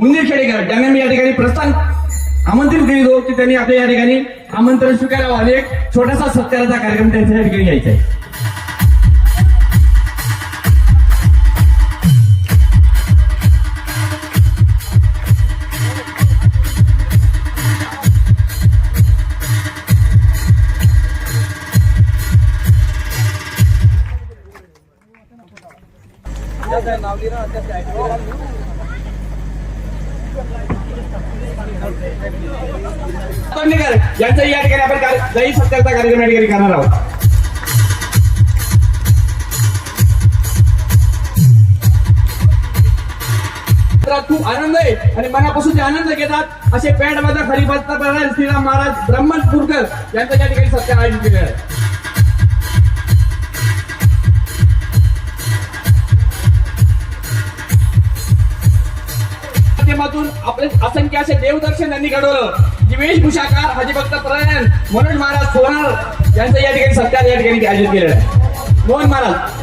उंदीर खेडेकर त्यांना मी या ठिकाणी प्रस्थान आमंत्रित करीतो की त्यांनी आपल्या या ठिकाणी आमंत्रण स्वीकारावं. आणि एक छोटासा सत्काराचा कार्यक्रम त्यांच्या या ठिकाणी घ्यायचा आहे. यांचा या ठिकाणी आपण कार्यक्रम या ठिकाणी करणार आहोत. तर खूप आनंद आहे आणि मनापासून ते आनंद घेतात असे पॅड माझा खरी बसता श्रीराम महाराज ब्रह्मणपूरकर यांचा या ठिकाणी सत्कार आयोजित केले आहे. माध्यमातून आपले असंख्य असे देवदर्शन त्यांनी घडवलं. जी वेशभूषाकार हरिभक्त परायण मनोज महाराज सोनार यांचा या ठिकाणी सत्कार या ठिकाणी आयोजित केलेला आहे. मोहन महाराज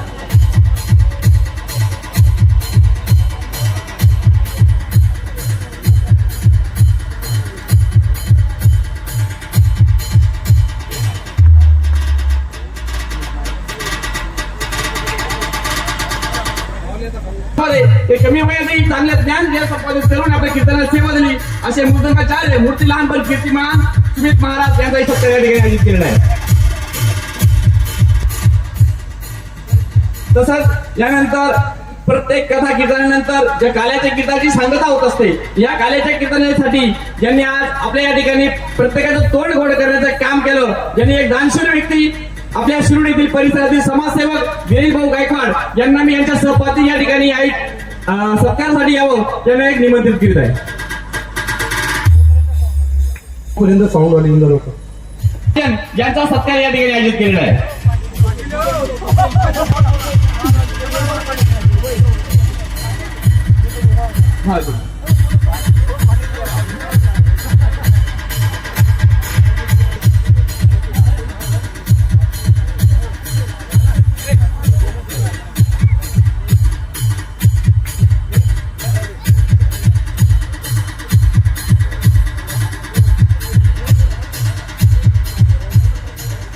वयातही चांगलं ज्ञान द्या संपादित करून आपल्या कीर्तनाला सेवा दिली. असे मूर्तकाचार्य मूर्ती लहानपण कीर्तिमान. सुमित महाराज यांचाही सत्कार या ठिकाणी आयोजित केलेला आहे. तसंच यानंतर प्रत्येक कथा कीर्तनानंतर ज्या काल्याच्या कीर्तनाची सांगता होत असते या काल्याच्या कीर्तनासाठी ज्यांनी आज आपल्या या ठिकाणी प्रत्येकाचं तोंड घोड करण्याचं काम केलं ज्यांनी एक दानशूर व्यक्ती आपल्या शिरोडीतील परिसरातील समाजसेवक गिरीश भाऊ गायकवाड यांना मी यांच्या सहपाती या ठिकाणी आई सत्कारासाठी यावं. त्यांना एक निमंत्रित करीत आहे. पर्यंत साऊंड वाले येऊन लोक? यांचा सत्कार या ठिकाणी आयोजित केलेला आहे.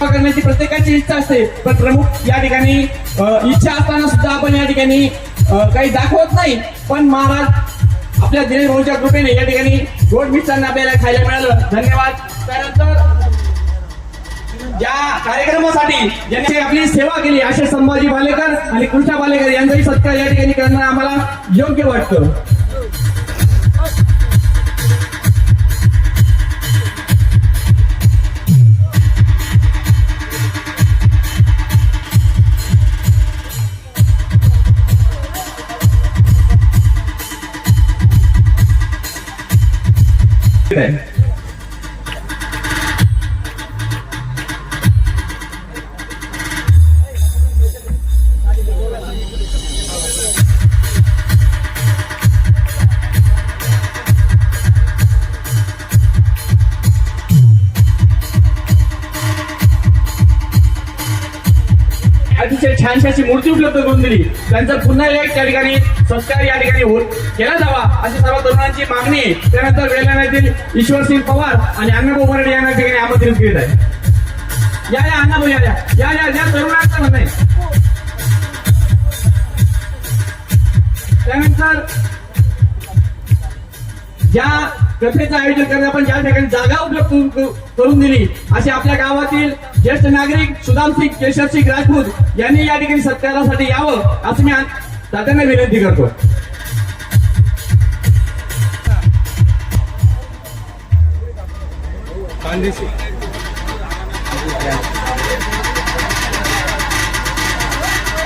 करण्याची प्रत्येकाची इच्छा असते. पण प्रमुख या ठिकाणी इच्छा असताना सुद्धा आपण या ठिकाणी काही दाखवत नाही. पण महाराज आपल्या दिनेश भाऊच्या कृपेने या ठिकाणी गोड मिष्टांना आपल्याला खायला मिळालं. धन्यवाद. त्यानंतर या कार्यक्रमासाठी ज्यांनी आपली सेवा केली असे संभाजी भालेकर आणि कृष्णा भालेकर यांचाही सत्कार या ठिकाणी करणं आम्हाला योग्य वाटतं. अतिशय छानशी अशी मूर्ती उपलब्ध करून दिली. त्यांचा पुन्हा एक त्या ठिकाणी सत्कार या ठिकाणी होत केला जावा अशी सर्व तरुणांची मागणी त्यानंतर त्यानंतर ईश्वर ईश्वरसिंग पवार आणि अण्णाभाऊ मराठे यांना ठिकाणी आमंत्रित केलं आहे. या या अण्णाभाऊ या या. या या या तरुणांचं म्हणणं आहे. त्यानंतर ज्या कथेचं आयोजन करण्यात आपण ज्या ठिकाणी जागा उपलब्ध करू- करून दिली असे आपल्या गावातील ज्येष्ठ नागरिक सुदामसिंग केशवसिंग राजपूत यांनी या ठिकाणी सत्कारासाठी यावं असं मी तात्यांना विनंती करतो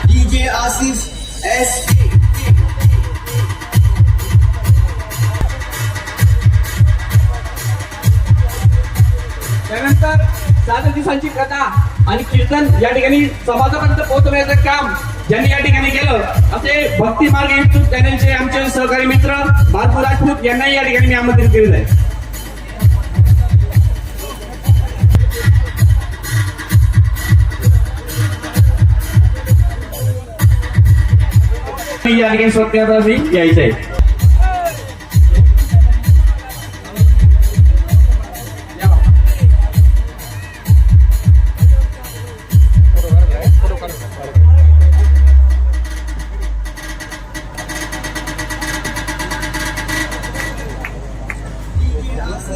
DJ Asif S. त्यानंतर सात दिवसांची कथा आणि कीर्तन या ठिकाणी समाजापर्यंत पोहोचवण्याचं काम ज्यांनी या ठिकाणी केलं असे भक्ती मार्ग युट्यूब चॅनलचे आमचे सहकारी मित्र भारत राजपूत यांनाही या ठिकाणी मी आमंत्रित केलेलं आहे. या ठिकाणी स्वतः यायचं आहे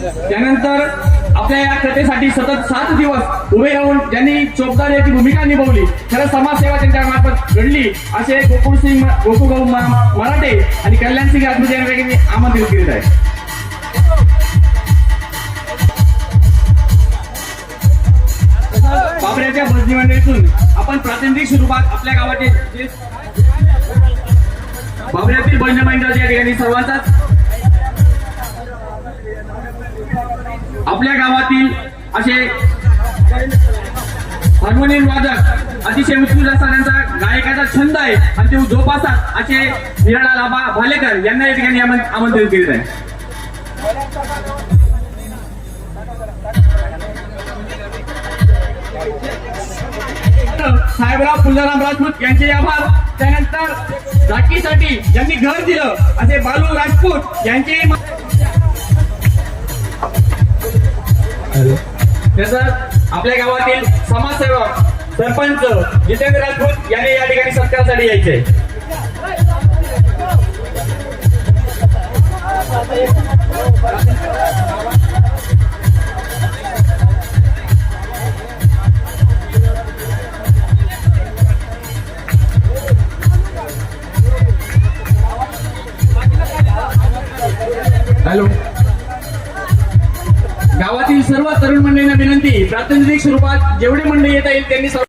त्यानंतर आपल्या या कथेसाठी सतत सात दिवस उभे राहून ज्यांनी चोपदार याची भूमिका निभावली खरं समाजसेवा त्यांच्या मार्फत घडली असे गोकुळ सिंग गोकुळ मराठे आणि कल्याण सिंग राजपूत यांनी आमंत्रित केले आहे. बाबऱ्याच्या भजनी मंडळीतून आपण प्रातिनिधिक स्वरूपात आपल्या गावाचे बाबऱ्यातील भजनी मंडळ या ठिकाणी सर्वांचाच आपल्या गावातील असे हार्मोनियम वादक अतिशय उत्कृष्ट असा त्यांचा गायकाचा छंद आहे. आणि ते जोपासतात असे निराळा लाभा भालेकर यांना या ठिकाणी आमंत्रित करीत आहे. साहेबराव पुल्लाराम राजपूत यांचे आभार त्यानंतर राखीसाठी ज्यांनी घर दिलं असे बालू राजपूत यांचे तसंच आपल्या गावातील समाजसेवक सरपंच जितेंद्र राजपूत यांनी या ठिकाणी सत्कारासाठी यायचे. हॅलो. सर्व तरुण मंडळींना विनंती. प्रातिनिधिक स्वरूपात जेवढी मंडळी येता येईल त्यांनी सर्व